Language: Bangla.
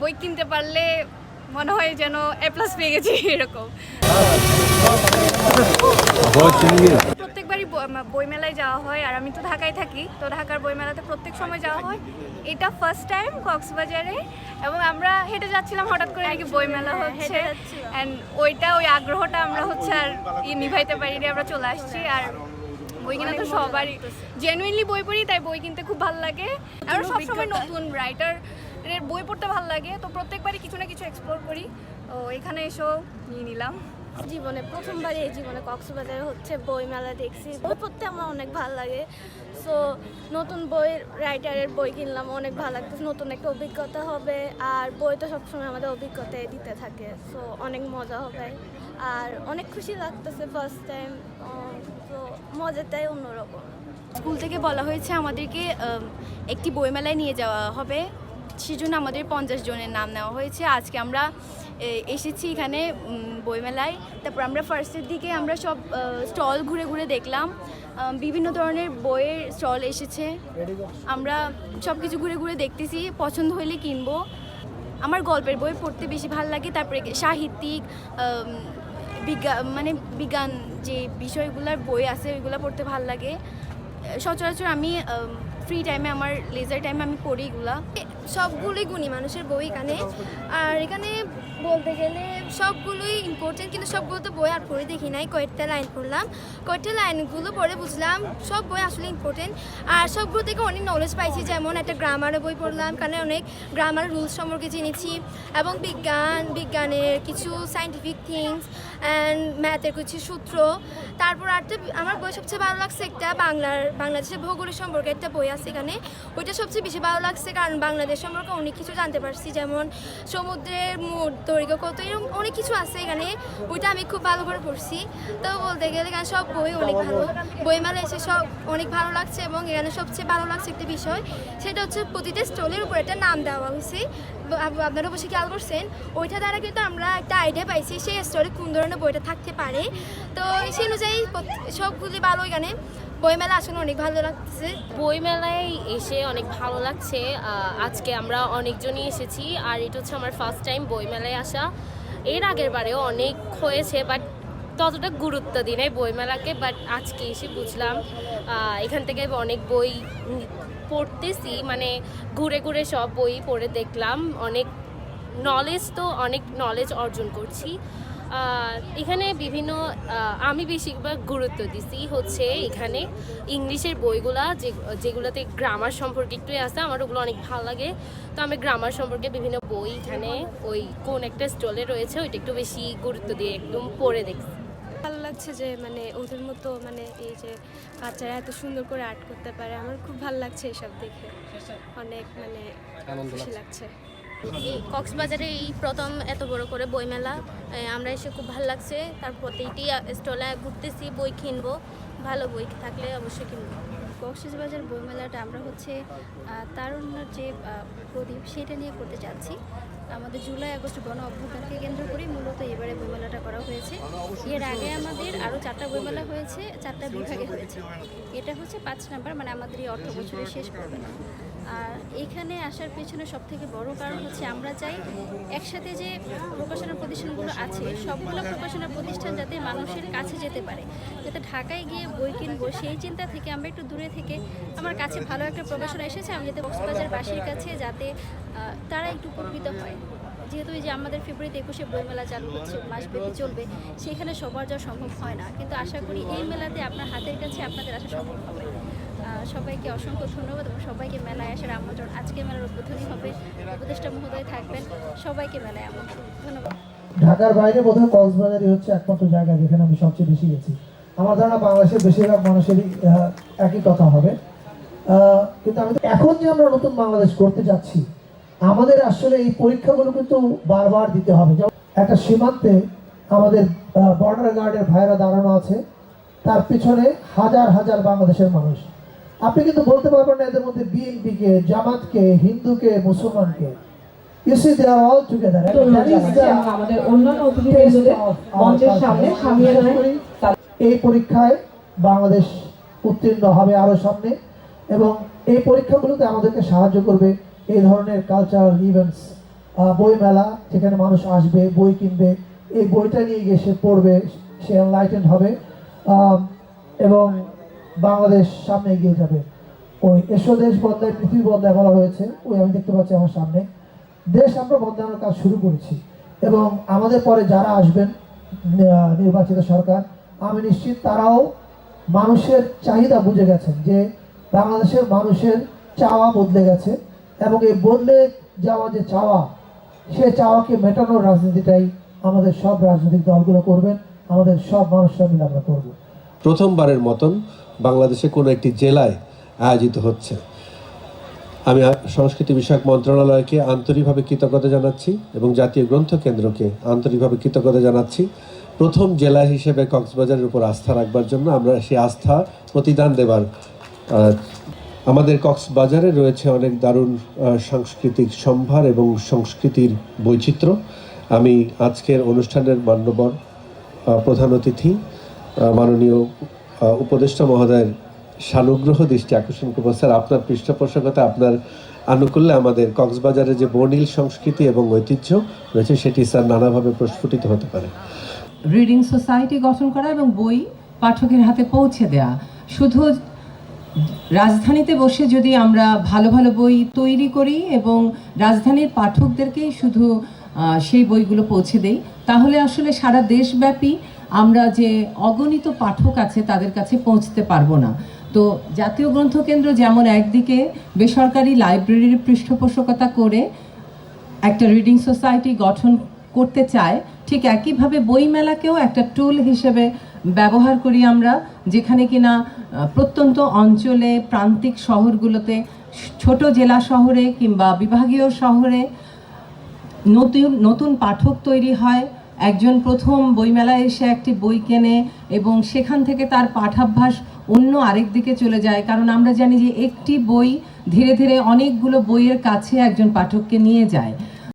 বই কিনতে পারলে মনে হয় যেন এ প্লাস পেয়ে গেছি এরকম। প্রত্যেকবারই বইমেলায় যাওয়া হয় আর আমি তো ঢাকায় থাকি তো ঢাকার বইমেলাতে প্রত্যেক সময় যাওয়া হয়। এটা ফার্স্ট টাইম কক্সবাজারে এবং আমরা হেঁটে যাচ্ছিলাম হঠাৎ করে নাকি বইমেলা হচ্ছে। অ্যান্ড ওইটা ওই আগ্রহটা আমরা হচ্ছে আর ই নিভাইতে পারিনি আমরা চলে আসছি। আর বই কিনা তো সবারই জেনুইনলি বই পড়ি তাই বই কিনতে খুব ভালো লাগে। আর সবসময় নতুন রাইটার এর বই পড়তে ভালো লাগে তো প্রত্যেকবারই কিছু না কিছু এক্সপ্লোর করি। তো এখানে এসেও নিয়ে নিলাম। জীবনে প্রথমবার এই জীবনে কক্সবাজারে হচ্ছে বই মেলা দেখছি। বই পড়তে আমার অনেক ভালো লাগে। সো নতুন বই রাইটারের বই কিনলাম অনেক ভালো লাগতেছে। নতুন একটা অভিজ্ঞতা হবে। আর বই তো সবসময় আমাদের অভিজ্ঞতায় দিতে থাকে। সো অনেক মজা হবে। আর অনেক খুশি লাগতেছে ফার্স্ট টাইম তো মজাটাই অন্যরকম। স্কুল থেকে বলা হয়েছে আমাদেরকে আম, একটি বইমেলায় নিয়ে যাওয়া হবে। সেজন্য আমাদের পঞ্চাশ জনের নাম নেওয়া হয়েছে। আজকে আমরা এসেছি এখানে বইমেলায়। তারপর আমরা ফার্স্টের দিকে আমরা সব স্টল ঘুরে ঘুরে দেখলাম। বিভিন্ন ধরনের বইয়ের স্টল এসেছে। আমরা সব কিছু ঘুরে ঘুরে দেখতেছি, পছন্দ হলে কিনবো। আমার গল্পের বই পড়তে বেশি ভালো লাগে, তারপরে সাহিত্যিক বিজ্ঞান মানে বিজ্ঞান যে বিষয়গুলোর বই আছে, ওইগুলো পড়তে ভালো লাগে। সচরাচর আমি ফ্রি টাইমে আমার লেজার টাইমে আমি পড়ি এগুলা। সবগুলোই গুণী মানুষের বই এখানে। আর এখানে বলতে গেলে সবগুলোই ইম্পর্টেন্ট কিন্তু সবগুলো তো বই আর পড়ে দেখি নাই, কয়েকটা লাইন পড়লাম। কয়েকটা লাইনগুলো পড়ে বুঝলাম সব বই আসলে ইম্পর্টেন্ট আর সবগুলো থেকে অনেক নলেজ পাইছি, যেমন একটা গ্রামারের বই পড়লাম, কারণ অনেক গ্রামার রুলস সম্পর্কে জেনেছি। এবং বিজ্ঞান, বিজ্ঞানের কিছু সাইন্টিফিক থিংস অ্যান্ড ম্যাথের কিছু সূত্র। তারপর একটা আমার বই সবচেয়ে ভালো লাগছে একটা বাংলার, বাংলাদেশের ভৌগোলিক সম্পর্কে একটা বই আছে এখানে। ওইটা সবচেয়ে বেশি ভালো লাগছে কারণ বাংলাদেশ সম্পর্কে অনেক কিছু জানতে পারছি, যেমন সমুদ্রের মোট দৈর্ঘ্য কত এরকম অনেক কিছু আছে এখানে। ওইটা আমি খুব ভালো করে পড়ছি। তো বলতে গেলে এখানে সব বই অনেক ভালো। বই বইমেলা এসে সব অনেক ভালো লাগছে এবং এখানে সবচেয়ে ভালো লাগছে একটা বিষয়, সেটা হচ্ছে প্রতিটা স্টলের উপর একটা নাম দেওয়া হয়েছে। আপ- আপনারা অবশ্যই খেয়াল করছেন, ওইটা দ্বারা কিন্তু আমরা একটা আইডিয়া পাইছি, সেই স্টলে কোন ধরনের বইটা থাকতে পারে। তো সেই অনুযায়ী প্রত- সবগুলি ভালো এখানে বইমেলা আসলে অনেক ভালো লাগছে বইমেলায় এসে অনেক ভালো লাগছে। আজকে আমরা অনেকজনই এসেছি, আর এটা হচ্ছে আমার ফার্স্ট টাইম বইমেলায় আসা। এর আগের বারেও অনেক হয়েছে বাট ততটা গুরুত্ব দিই নাই বইমেলাকে বাট আজকে এসে বুঝলাম এখান থেকে অনেক বই পড়তেছি মানে ঘুরে ঘুরে সব বই পড়ে দেখলাম। অনেক নলেজ তো, অনেক নলেজ অর্জন করছি। এখানে বিভিন্ন আমি বেশিরভাগ গুরুত্ব দিছি হচ্ছে এখানে ইংলিশের বইগুলা যে যেগুলোতে গ্রামার সম্পর্কে একটু আছে আমার ওগুলো অনেক ভালো লাগে। তো আমি গ্রামার সম্পর্কে বিভিন্ন বই এখানে ওই কোন একটা স্টলে রয়েছে ওইটা একটু বেশি গুরুত্ব দিয়ে একদম পড়ে দেখছি। ভালো লাগছে যে মানে ওদের মতো মানে এই যে বাচ্চারা এত সুন্দর করে আর্ট করতে পারে আমার খুব ভালো লাগছে এসব দেখে। অনেক মানে খুশি লাগছে। কক্সবাজারে এই প্রথম এত বড় করে বইমেলা। আমরা এসে খুব ভালো লাগছে। তার প্রতিটি স্টলে ঘুরতেছি, বই কিনবো। ভালো বই থাকলে অবশ্যই কিনবো। কক্সবাজার বইমেলাটা আমরা হচ্ছে তার অন্য যে প্রদীপ, সেটা নিয়ে করতে চাচ্ছি আমাদের জুলাই, আগস্ট গণ অভ্যুত্থানকে কেন্দ্র করে মূলত এবারে বইমেলাটা করা হয়েছে। এর আগে আমাদের আরও চারটা বইমেলা হয়েছে, চারটা বিভাগে হয়েছে। এটা হচ্ছে পাঁচ নাম্বার মানে আমাদের এই অর্থ বছরের শেষ করবে না আর এখানে আসার পেছনে সব থেকে বড় কারণ হচ্ছে আমরা চাই একসাথে যে প্রকাশনা প্রতিষ্ঠানগুলো আছে, সবগুলো প্রকাশনা প্রতিষ্ঠান যাতে মানুষের কাছে যেতে পারে। যাতে ঢাকায় গিয়ে বই কিনবো, সেই চিন্তা থেকে আমরা একটু দূরে থেকে আমার কাছে ভালো একটা প্রকাশনা এসেছে, আমি যাতে কক্সবাজারবাসীর কাছে যাতে তারা একটু উপকৃত হয়। যেহেতু এই যে আমাদের ফেব্রুয়ারিতে একুশে বইমেলা চালু হচ্ছে, মাসব্যাপী চলবে, সেখানে সবার যাওয়া সম্ভব হয় না। কিন্তু আশা করি এই মেলাতে আপনার হাতের কাছে আপনাদের আসা সম্ভব হবে। সবাইকে অসংখ্য ধন্যবাদ এবং সবাইকে মেলায় আসার আমন্ত্রণ। আজকে মেলার উদ্বোধনী হবে, উপদেষ্টা মহোদয় থাকবেন। সবাইকে মেলায় আমন্ত্রণ। ধন্যবাদ। ঢাকার বাইরে বোধহয় কক্সবাজারই হচ্ছে একমাত্র জায়গা যেখানে আমি সবচেয়ে বেশি গেছি। আমার ধারণা বাংলাদেশের বেশিরভাগ মানুষেরই একই কথা হবে। কিন্তু আমি এখন যে আমরা নতুন বাংলাদেশ করতে যাচ্ছি আমাদের আসলে এই পরীক্ষাগুলো কিন্তু বারবার দিতে হবে। যেমন একটা সীমান্তে আমাদের বর্ডার গার্ডের ভাইরা দাঁড়ানো আছে। তার পিছনে হাজার হাজার বাংলাদেশের মানুষ। আপনি কিন্তু বলতে পারবেন না এদের মধ্যে বিএনপিকে জামাতকে হিন্দুকে মুসলমানকে। আমাদের অন্যান্য মঞ্চের সামনে এই পরীক্ষায় বাংলাদেশ উত্তীর্ণ হবে আরও সামনে। এবং এই পরীক্ষাগুলোতে আমাদেরকে সাহায্য করবে। এই ধরনের কালচারাল ইভেন্টস বই মেলা যেখানে মানুষ আসবে, বই কিনবে, এই বইটা নিয়ে গিয়ে সে পড়বে, সে এনলাইটেন্ড হবে এবং বাংলাদেশ সামনে এগিয়ে যাবে। ওই এসো দেশ বদলায় পৃথিবী বদলায় বলা হয়েছে, ওই আমি দেখতে পাচ্ছি আমার সামনে। দেশ আমরা বদলানোর কাজ শুরু করেছি, এবং আমাদের পরে যারা আসবেন নির্বাচিত সরকার, আমি নিশ্চিত তারাও মানুষের চাহিদা বুঝে গেছেন যে বাংলাদেশের মানুষের চাওয়া বদলে গেছে। এবং এই বদলে যাওয়া যে চাওয়া, সে চাওয়াকে মেটানোর রাজনীতিটাই আমাদের সব রাজনৈতিক দলগুলো করবেন, আমাদের সব মানুষরা মিলে আমরা করব। প্রথমবারের মতন বাংলাদেশে কোনো একটি জেলায় আয়োজিত হচ্ছে। আমি সংস্কৃতি বিষয়ক মন্ত্রণালয়কে আন্তরিকভাবে কৃতজ্ঞতা জানাচ্ছি এবং জাতীয় গ্রন্থ কেন্দ্রকে আন্তরিকভাবে কৃতজ্ঞতা জানাচ্ছি। প্রথম জেলা হিসেবে কক্সবাজারের উপর আস্থা রাখবার জন্য আমরা সেই আস্থা প্রতিদান দেবার আমাদের কক্সবাজারে রয়েছে অনেক দারুণ সাংস্কৃতিক সম্ভার এবং সংস্কৃতির বৈচিত্র্য। আমি আজকের অনুষ্ঠানের মান্যবর প্রধান অতিথি মাননীয় উপদেষ্টা মহোদয়ের সানুগ্রহ দৃষ্টি আকর্ষণ করব। স্যার, আপনার পৃষ্ঠপোষকতা, আপনার আনুকূল্যে আমাদের কক্সবাজারের যে বর্ণিল সংস্কৃতি এবং ঐতিহ্য রয়েছে, সেটি স্যার নানাভাবে প্রস্ফুটিত হতে পারে। রিডিং সোসাইটি গঠন করা এবং বই পাঠকের হাতে পৌঁছে দেওয়া শুধু রাজধানীতে বসে যদি আমরা ভালো ভালো বই তৈরি করি এবং রাজধানীর পাঠকদেরকেই শুধু সেই বইগুলো পৌঁছে দেই, তাহলে আসলে সারা দেশব্যাপী আমরা যে অগণিত পাঠক আছে তাদের কাছে পৌঁছতে পারব না। তো জাতীয় গ্রন্থকেন্দ্র যেমন একদিকে বেসরকারি লাইব্রেরির পৃষ্ঠপোষকতা করে একটা রিডিং সোসাইটি গঠন করতে চায়, ঠিক একইভাবে বইমেলাকেও একটা টুল হিসেবে ব্যবহার করি আমরা, যেখানে কিনা প্রত্যন্ত অঞ্চলে, প্রান্তিক শহরগুলোতে, ছোট জেলা শহরে কিংবা বিভাগীয় শহরে নতুন নতুন পাঠক তৈরি হয়, একজন প্রথম বইমেলায় এসে একটি বই কেনে এবং সেখান থেকে তার পাঠাভ্যাস অন্য আরেক দিকে চলে যায়। কারণ আমরা জানি যে একটি বই ধীরে ধীরে অনেকগুলো বইয়ের কাছে একজন পাঠককে নিয়ে যায়।